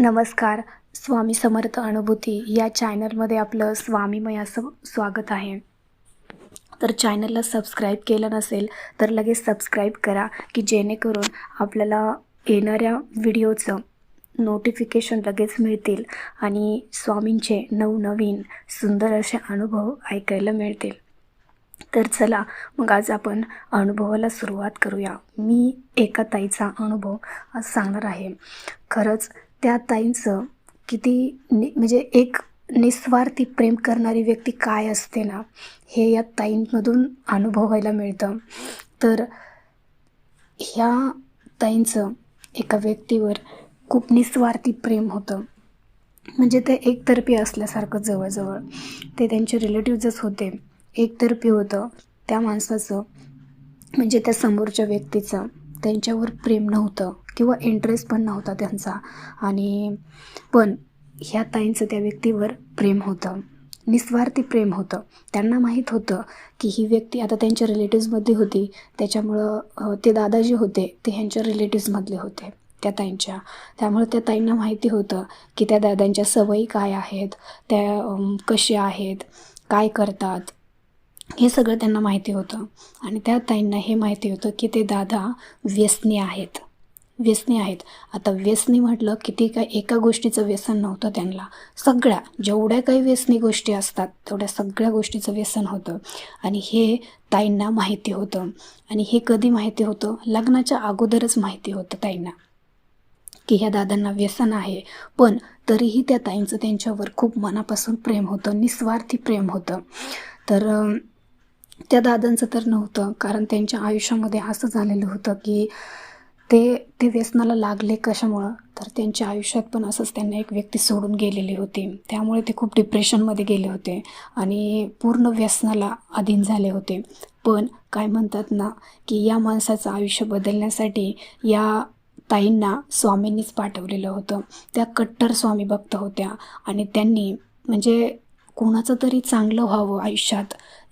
नमस्कार स्वामी समर्थ अनुभूती या चॅनलमध्ये आपलं स्वामीमय असं स्वागत आहे. तर चॅनलला सबस्क्राईब केलं नसेल तर लगेच सबस्क्राईब करा की जेणेकरून आपल्याला येणाऱ्या व्हिडिओचं नोटिफिकेशन लगेच मिळतील आणि स्वामींचे नवनवीन सुंदर असे अनुभव ऐकायला मिळतील. तर चला मग आज आपण अनुभवाला सुरुवात करूया. मी एका ताईचा अनुभव आज सांगणार आहे. खरंच त्या ताईंचं किती नि म्हणजे एक निस्वार्थी प्रेम करणारी व्यक्ती काय असते ना हे या ताईंमधून अनुभवायला मिळतं. तर ह्या ताईंचं एका व्यक्तीवर खूप निस्वार्थी प्रेम होतं. म्हणजे ते एकतर्फी असल्यासारखं जवळजवळ. ते त्यांचे रिलेटिव्हजच होते. एकतर्फी होतं. त्या माणसाचं म्हणजे त्या समोरच्या व्यक्तीचं त्यांच्यावर प्रेम नव्हतं. किंवा इंटरेस्ट पण नव्हता त्यांचा. आणि पण ह्या ताईंचं त्या व्यक्तीवर प्रेम होतं. निस्वार्थी प्रेम होतं. त्यांना माहीत होतं की ही व्यक्ती आता त्यांच्या रिलेटिव्समध्ये होती. त्याच्यामुळं ते दादा जे होते ते ह्यांच्या रिलेटिव्समधले होते त्या ताईंच्या. त्यामुळे त्या ताईंना माहिती होतं की त्या दादांच्या सवयी काय आहेत त्या कशा आहेत काय करतात. हे सगळं त्यांना माहिती होतं. आणि त्या ताईंना हे माहिती होतं की ते दादा व्यसनी आहेत. व्यसनी आहेत. आता व्यसनी म्हटलं की ते काय एका गोष्टीचं व्यसन नव्हतं त्यांना. सगळ्या जेवढ्या काही व्यसनी गोष्टी असतात तेवढ्या सगळ्या गोष्टीचं व्यसन होतं. आणि हे ताईंना माहिती होतं. आणि हे कधी माहिती होतं? लग्नाच्या अगोदरच माहिती होतं ताईंना. की ह्या दादांना व्यसन आहे. पण तरीही त्या ताईंचं त्यांच्यावर खूप मनापासून प्रेम होतं. निस्वार्थी प्रेम होतं. तर त्या दादांचं तर नव्हतं. कारण त्यांच्या आयुष्यामध्ये असं झालेलं होतं की ते ते व्यसनाला लागले कशामुळं? तर त्यांच्या आयुष्यात पण असंच त्यांना एक व्यक्ती सोडून गेलेली होती. त्यामुळे ते खूप डिप्रेशनमध्ये गेले होते आणि पूर्ण व्यसनाला अधीन झाले होते. पण काय म्हणतात ना की या माणसाचं आयुष्य बदलण्यासाठी या ताईंना स्वामींनीच पाठवलेलं होतं. त्या कट्टर स्वामी भक्त होत्या आणि त्यांनी म्हणजे कोणाचं तरी चांगलं व्हावं आयुष्यात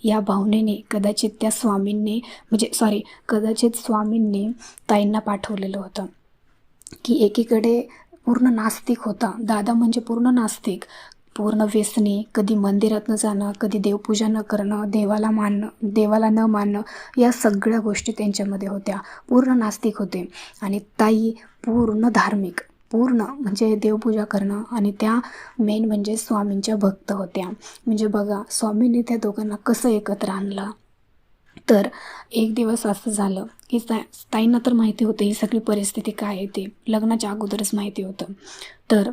या भावनेने कदाचित त्या स्वामींनी म्हणजे सॉरी कदाचित स्वामींनी ताईंना पाठवलेलं होतं. की एकीकडे पूर्ण नास्तिक होता. दादा म्हणजे पूर्ण नास्तिक. पूर्ण व्यसनी कधी मंदिरात न जाणं कधी देवपूजा न करणं देवाला मानणं देवाला न मानणं या सगळ्या गोष्टी त्यांच्यामध्ये होत्या. पूर्ण नास्तिक होते. आणि ताई पूर्ण धार्मिक. पूर्ण म्हणजे देवपूजा करणं आणि त्या मेन म्हणजे स्वामींच्या भक्त होत्या. म्हणजे बघा स्वामींनी त्या दोघांना कसं एकत्र आणलं? तर एक दिवस असं झालं की ता ताईंना तर माहिती होतं ही सगळी परिस्थिती काय आहे ते. लग्नाच्या अगोदरच माहिती होतं. तर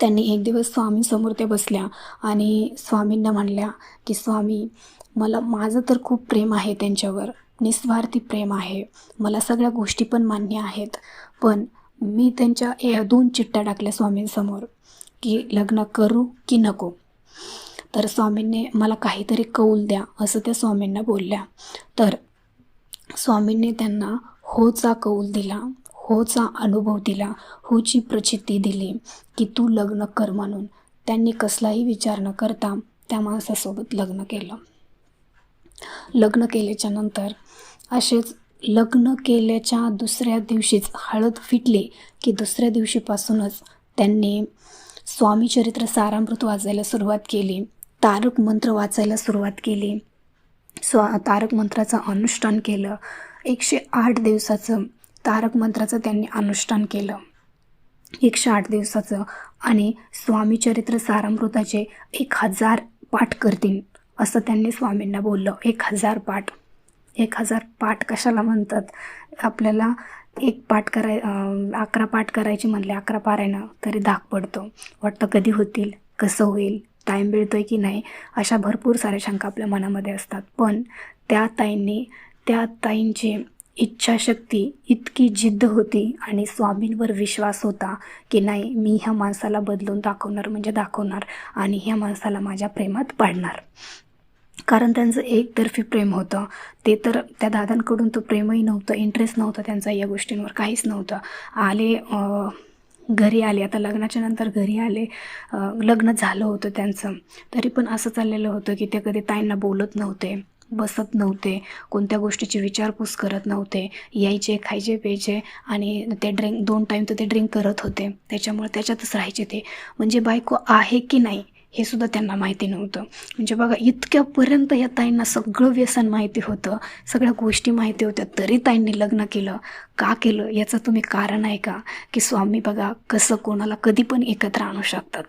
त्यांनी एक दिवस स्वामींसमोर त्या बसल्या आणि स्वामींना म्हणल्या की स्वामी मला माझं तर खूप प्रेम आहे त्यांच्यावर. निस्वार्थी प्रेम आहे. मला सगळ्या गोष्टी पण मान्य आहेत. पण मी त्यांच्या ए दोन चिठ्ठ्या टाकल्या स्वामींसमोर की लग्न करू की नको. तर स्वामींनी मला काहीतरी कौल द्या असं त्या स्वामींना बोलल्या. तर स्वामींनी त्यांना होचा कौल दिला होचा अनुभव दिला होची प्रचिती दिली की तू लग्न कर म्हणून. त्यांनी कसलाही विचार न करता त्या माणसासोबत लग्न केलं. लग्न केल्याच्यानंतर असेच लग्न केल्याच्या दुसऱ्या दिवशीच हळद फिटली की दुसऱ्या दिवशीपासूनच त्यांनी स्वामी चरित्र सारामृत वाचायला सुरुवात केली. तारक मंत्र वाचायला सुरुवात केली. स्वा तारक मंत्राचं अनुष्ठान केलं. एकशे आठ दिवसाचं तारक मंत्राचं त्यांनी अनुष्ठान केलं. एकशे आठ दिवसाचं आणि स्वामी चरित्र सारामृताचे एक हजार पाठ करतील असं त्यांनी स्वामींना बोललं. एक हजार पाठ. एक हजार पाठ कशाला म्हणतात? आपल्याला एक पाठ कराय अकरा पाठ करायचे म्हणले अकरा पारायणं तरी धाक पडतो. वाटतं कधी होतील? कसं होईल? टाईम मिळतो आहे की नाही? अशा भरपूर साऱ्या शंका आपल्या मनामध्ये असतात. पण त्या ताईंनी त्या ताईंची इच्छाशक्ती इतकी जिद्द होती आणि स्वामींवर विश्वास होता की नाही मी ह्या माणसाला बदलून दाखवणार म्हणजे दाखवणार आणि ह्या माणसाला माझ्या प्रेमात पाडणार. कारण त्यांचं एकतर्फी प्रेम होतं. ते तर त्या दादांकडून तो प्रेमही नव्हतं इंटरेस्ट नव्हता त्यांचा या गोष्टींवर काहीच नव्हतं. आले घरी आले. आता लग्नाच्या नंतर घरी आले. लग्न झालं होतं त्यांचं. तरी पण असं चाललेलं होतं की ते कधी ताईंना बोलत नव्हते बसत नव्हते कोणत्या गोष्टीची विचारपूस करत नव्हते. यायचे खायचे प्यायचे आणि ते ड्रिंक दोन टाईम तर ते ड्रिंक करत होते. त्याच्यामुळे त्याच्यातच राहायचे ते. म्हणजे बायको आहे की नाही? हे सुद्धा त्यांना माहिती नव्हतं. म्हणजे बघा इतक्यापर्यंत या ताईंना सगळं व्यसन माहिती होतं सगळ्या गोष्टी माहिती होत्या तरी ताईंनी लग्न केलं. का केलं? याचं तुम्ही कारण आहे का? की स्वामी बघा कसं कोणाला कधी पण एकत्र आणू शकतात.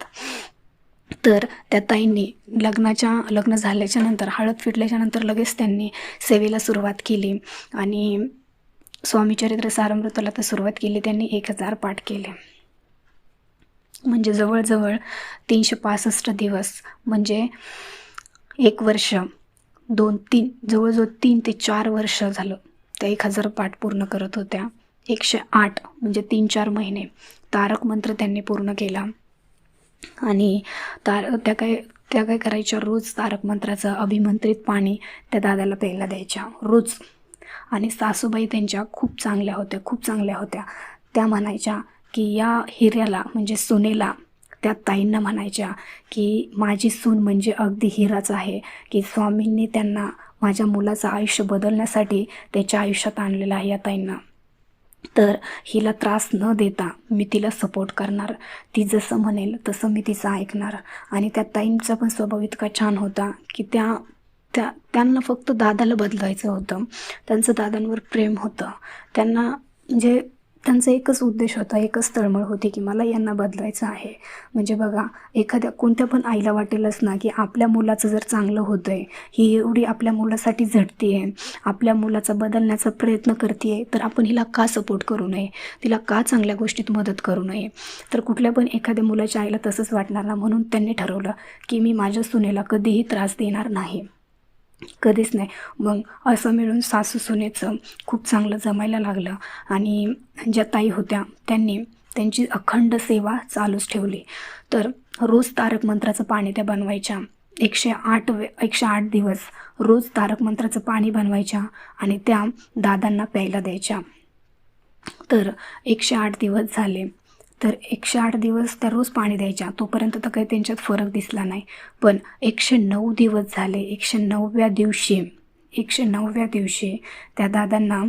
तर त्या ताईंनी लग्नाच्या लग्न झाल्याच्यानंतर हळद फिटल्याच्या नंतर लगेच त्यांनी सेवेला सुरुवात केली. आणि स्वामीचरित्र सारमृताला तर सुरुवात केली त्यांनी एक हजार पाठ केले. म्हणजे जवळजवळ तीनशे पासष्ट दिवस म्हणजे एक वर्ष दोन तीन जवळजवळ तीन ते चार वर्ष झालं. त्या एक हजार पाठ पूर्ण करत होत्या. एकशे आठ म्हणजे तीन चार महिने तारक मंत्र त्यांनी पूर्ण केला. आणि तार त्या काय त्या काय करायच्या? रोज तारक मंत्राचं अभिमंत्रित पाणी त्या दादाला प्यायला द्यायच्या. रोज. आणि सासूबाई त्यांच्या खूप चांगल्या होत्या खूप चांगल्या होत्या. त्या म्हणायच्या की या हिऱ्याला म्हणजे सुनेला त्या ताईंना म्हणायच्या की माझी सून म्हणजे अगदी हिराच आहे की स्वामींनी त्यांना माझ्या मुलाचं आयुष्य बदलण्यासाठी त्याच्या आयुष्यात आणलेलं आहे या ताईंना. तर हिला त्रास न देता मी तिला सपोर्ट करणार. ती जसं म्हणेल तसं मी तिचं ऐकणार. आणि त्या ताईंचा पण स्वभाव इतका छान होता की त्या त्या त्यांना फक्त दादाला बदलायचं होतं. त्यांचं दादांवर प्रेम होतं. त्यांना म्हणजे त्यांचा एकच उद्देश होता एकच तळमळ होती की मला यांना बदलायचं आहे. म्हणजे बघा एखाद्या कोणत्या पण आईला वाटेलच ना की आपल्या मुलाचं जर चांगलं होतं आहे ही एवढी आपल्या मुलासाठी झटते आहे आपल्या मुलाचा बदलण्याचा प्रयत्न करते आहे तर आपण हिला का सपोर्ट करू नये? तिला का चांगल्या गोष्टीत मदत करू नये? तर कुठल्या पण एखाद्या मुलाच्या आईला तसंच वाटणार ना म्हणून त्यांनी ठरवलं की मी माझ्या सुनेला कधीही त्रास देणार नाही. कधीच नाही. मग असं मिळून सासू सुनेचं खूप चांगलं जमायला लागलं आणि ज्या ताई होत्या त्यांनी त्यांची अखंड सेवा चालूच ठेवली. तर रोज तारक मंत्राचं पाणी त्या बनवायच्या. एकशे आठ वे एकशे आठ दिवस रोज तारक मंत्राचं पाणी बनवायच्या आणि त्या दादांना प्यायला द्यायच्या. तर एकशे आठ दिवस झाले. तर एकशे आठ दिवस त्या रोज पाणी द्यायच्या. तोपर्यंत तर काही त्यांच्यात फरक दिसला नाही. पण एकशे नऊ दिवस झाले एकशे नवव्या दिवशी एकशे नवव्या दिवशी त्या दादांना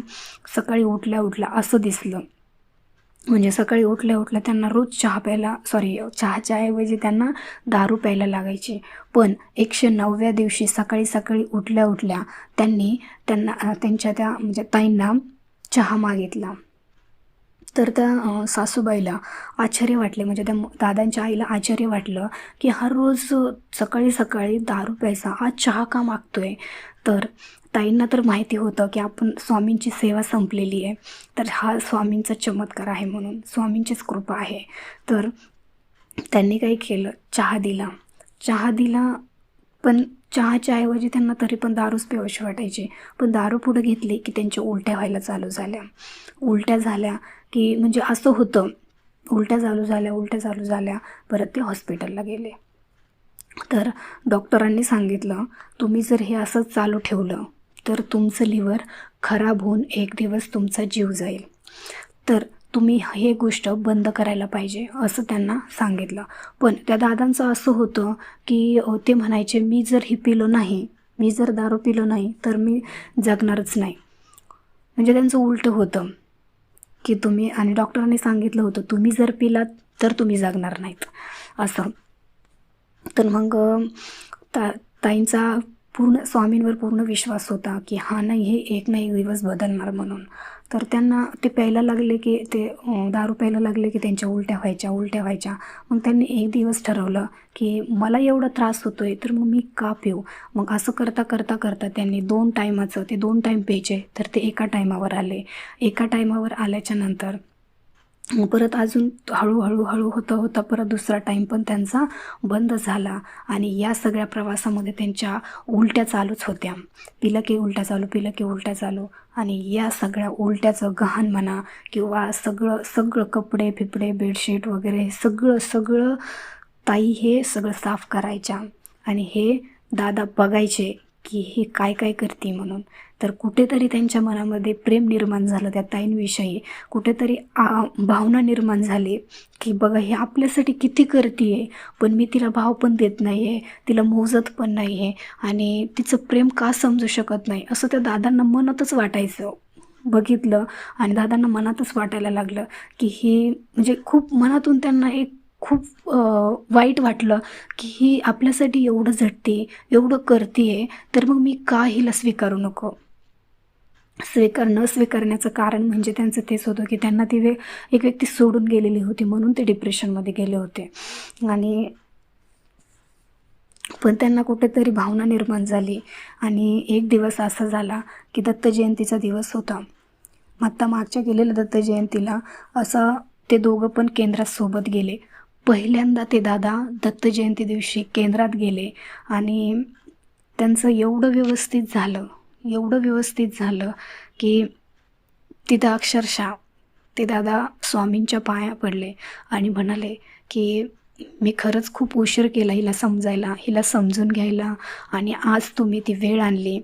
सकाळी उठल्या उठल्या असं दिसलं. म्हणजे सकाळी उठल्या उठल्या त्यांना रोज चहा प्यायला सॉरी चहाच्या ऐवजी त्यांना दारू प्यायला लागायची. पण एकशे नवव्या दिवशी सकाळी सकाळी उठल्या उठल्या त्यांनी त्यांना त्यांच्या त्या म्हणजे ताईंना चहा मागितला. तर त्या सासूबाईला आश्चर्य वाटले. म्हणजे त्या दादांच्या आईला आश्चर्य वाटलं की हा रोज सकाळी सकाळी दारू प्यायचा. हा चहा का मागतोय? तर ताईंना तर माहिती होतं की आपण स्वामींची सेवा संपलेली आहे. तर हा स्वामींचा चमत्कार आहे म्हणून स्वामींचीच कृपा आहे. तर त्यांनी काही केलं? चहा दिला. चहा दिला. पण चहाच्या ऐवजी त्यांना तरी पण दारूच प्यावशी वाटायची. पण दारू पुढं घेतली की त्यांच्या उलट्या व्हायला चालू झाल्या. उलट्या झाल्या की म्हणजे असं होतं. उलट्या चालू झाल्या उलट्या चालू झाल्या. परत ते हॉस्पिटलला गेले. तर डॉक्टरांनी सांगितलं तुम्ही जर हे असंच चालू ठेवलं तर तुमचं लिव्हर खराब होऊन एक दिवस तुमचा जीव जाईल. तर तुम्ही हे गोष्ट बंद करायला पाहिजे असं त्यांना सांगितलं. पण त्या दादांचं असं होतं की ते म्हणायचे मी जर हे पिलो नाही मी जर दारू पिलो नाही तर मी जगणारच नाही. म्हणजे त्यांचं उलटं होतं की तुम्ही आणि डॉक्टरांनी सांगितलं होतं तुम्ही जर पिलात तर तुम्ही जगणार नाहीत. असं. तर मग ता ताईंचा पूर्ण स्वामींवर पूर्ण विश्वास होता की हा नाही हे एक नाही दिवस बदलणार म्हणून. तर त्यांना ते प्यायला लागले की ते दारू प्यायला लागले की त्यांच्या उलट्या व्हायच्या उलट्या व्हायच्या. मग त्यांनी एक दिवस ठरवलं की मला एवढा त्रास होतो आहे तर मग मी का पिऊ? मग असं करता करता करता त्यांनी दोन टायमाचं ते दोन टाईम प्यायचे तर ते एका टायमावर आले. एका टायमावर आल्याच्यानंतर परत अजून हळूहळू हळू होतं होता परत दुसरा टाईम पण त्यांचा बंद झाला. आणि या सगळ्या प्रवासामध्ये त्यांच्या उलट्या चालूच होत्या. पिलं की उलट्या चालू पिलं की उलट्या चालू. आणि या सगळ्या उलट्याचं गहाण म्हणा किंवा सगळं सगळं कपडे फिपडे बेडशीट वगैरे सगळं सगळं ताई हे सगळं साफ करायच्या. आणि हे दादा बघायचे की हे काय काय करते म्हणून. तर कुठेतरी त्यांच्या मनामध्ये प्रेम निर्माण झालं त्या ताईंविषयी. कुठेतरी आ भावना निर्माण झाली की बघा हे आपल्यासाठी किती करते आहे पण मी तिला भाव पण देत नाही आहे तिला मोजत पण नाही आहे आणि तिचं प्रेम का समजू शकत नाही असं त्या दादांना मनातच वाटायचं. बघितलं आणि दादांना मनातच वाटायला लागलं की ही म्हणजे खूप मनातून त्यांना एक खूप वाईट वाटलं की ही आपल्यासाठी एवढं झटते एवढं करते आहे तर मग मी का हिला स्वीकारू नको? स्वीकार न स्वीकारण्याचं कारण म्हणजे त्यांचं तेच होतं की त्यांना ती वे एक व्यक्ती सोडून गेलेली होती म्हणून ते डिप्रेशनमध्ये गेले होते. आणि पण त्यांना कुठेतरी भावना निर्माण झाली आणि एक दिवस असा झाला की दत्त जयंतीचा दिवस होता. आत्ता मागच्या गेलेल्या दत्त जयंतीला असं ते दोघं पण केंद्रात सोबत गेले. पहिल्यांदा ते दादा दत्त जयंती दिवशी केंद्रात गेले आणि त्यांचं एवढं व्यवस्थित झालं एवढं व्यवस्थित झालं की तिथं अक्षरशः ते दादा स्वामींच्या पाया पडले आणि म्हणाले की मी खरंच खूप उशीर केला हिला समजायला हिला समजून घ्यायला आणि आज तुम्ही ती वेळ आणली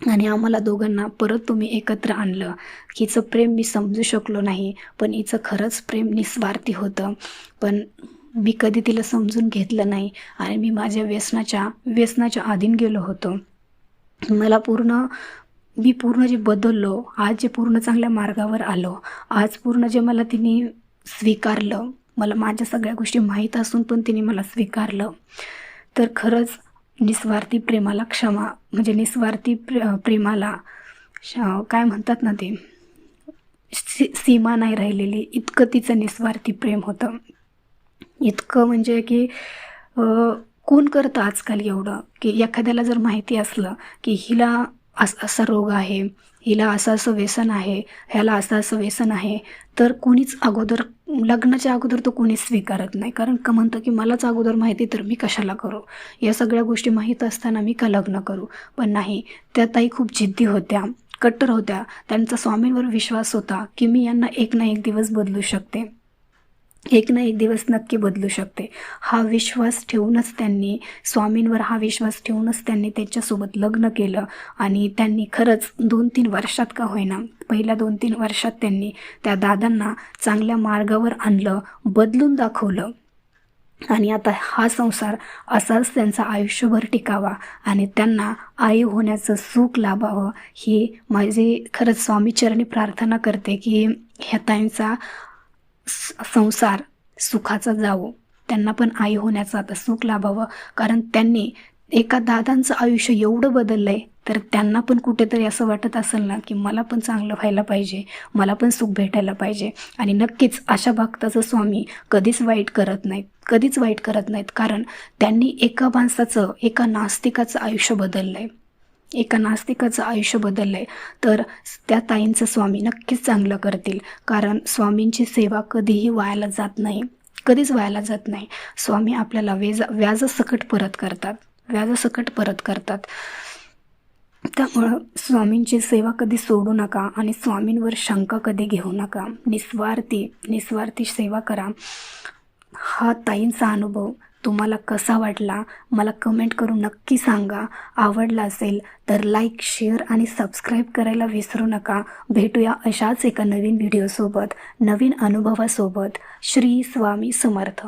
आणि आम्हाला दोघांना परत तुम्ही एकत्र आणलं. हिचं प्रेम मी समजू शकलो नाही पण हिचं खरंच प्रेम निस्वार्थी होतं. पण मी कधी तिला समजून घेतलं नाही आणि मी माझ्या व्यसनाच्या व्यसनाच्या अधीन गेलो होतो. मला पूर्ण मी पूर्ण जे बदललो आज जे पूर्ण चांगल्या मार्गावर आलो आज पूर्ण जे मला तिने स्वीकारलं मला माझ्या सगळ्या गोष्टी माहीत असून पण तिने मला स्वीकारलं. तर खरंच निस्वार्थी प्रेमाला क्षमा म्हणजे निस्वार्थी प्रे प्रेमाला काय म्हणतात ना ते सी सीमा नाही राहिलेली इतकं तिचं निस्वार्थी प्रेम होतं. इतकं म्हणजे की कोण करतं आजकाल एवढं? की एखाद्याला जर माहिती असलं की हिला अस असा रोग आहे हिला असं असं व्यसन आहे ह्याला असं असं व्यसन आहे तर कोणीच अगोदर लग्नाच्या अगोदर तो कोणीच स्वीकारत नाही. कारण का म्हणतं की मलाच अगोदर माहिती तर मी कशाला करू? या सगळ्या गोष्टी माहीत असताना मी का लग्न करू? पण नाही. त्या ताई खूप जिद्दी होत्या कट्टर होत्या. त्यांचा स्वामींवर विश्वास होता की मी यांना एक ना एक दिवस बदलू शकते. एक ना एक दिवस नक्की बदलू शकते. हा विश्वास ठेवूनच त्यांनी स्वामींवर हा विश्वास ठेवूनच त्यांनी त्याच्यासोबत लग्न केलं. आणि त्यांनी खरंच दोन तीन वर्षात का होईना पहिल्या दोन तीन वर्षात त्यांनी त्या दादांना चांगल्या मार्गावर आणलं बदलून दाखवलं. आणि आता हा संसार असाच त्यांचा आयुष्यभर टिकावा आणि त्यांना आई होण्याचं सुख लाभावं ही माझी खरंच स्वामीचरणी प्रार्थना करते की ह्या ताईंचा संसार सुखाचा जावो. त्यांना पण आई होण्याचं आता सुख लाभावं. कारण त्यांनी एका दादांचं आयुष्य एवढं बदललं आहे तर त्यांना पण कुठेतरी असं वाटत असेल ना की मला पण चांगलं व्हायला पाहिजे मला पण सुख भेटायला पाहिजे. आणि नक्कीच अशा भक्ताचं स्वामी कधीच वाईट करत नाहीत कधीच वाईट करत नाहीत. कारण त्यांनी एका माणसाचं एका नास्तिकाचं आयुष्य बदललं आहे एका नास्तिकाचं आयुष्य बदललं आहे तर त्या ताईंचं स्वामी नक्कीच चांगलं करतील. कारण स्वामींची सेवा कधीही वायाला जात नाही. कधीच वायाला जात नाही. स्वामी आपल्याला वेज व्याजसकट परत करतात. व्याजसकट परत करतात. त्यामुळं स्वामींची सेवा कधी सोडू नका आणि स्वामींवर शंका कधी घेऊ नका. निस्वार्थी निस्वार्थी सेवा करा. हा ताईंचा अनुभव तुम्हाला कसा वाटला मला कमेंट करून नक्की सांगा. आवडला असेल तर लाईक शेअर आणि सबस्क्राईब करायला विसरू नका. भेटूया अशाच एका नवीन व्हिडिओसोबत नवीन अनुभवासोबत. श्री स्वामी समर्थ.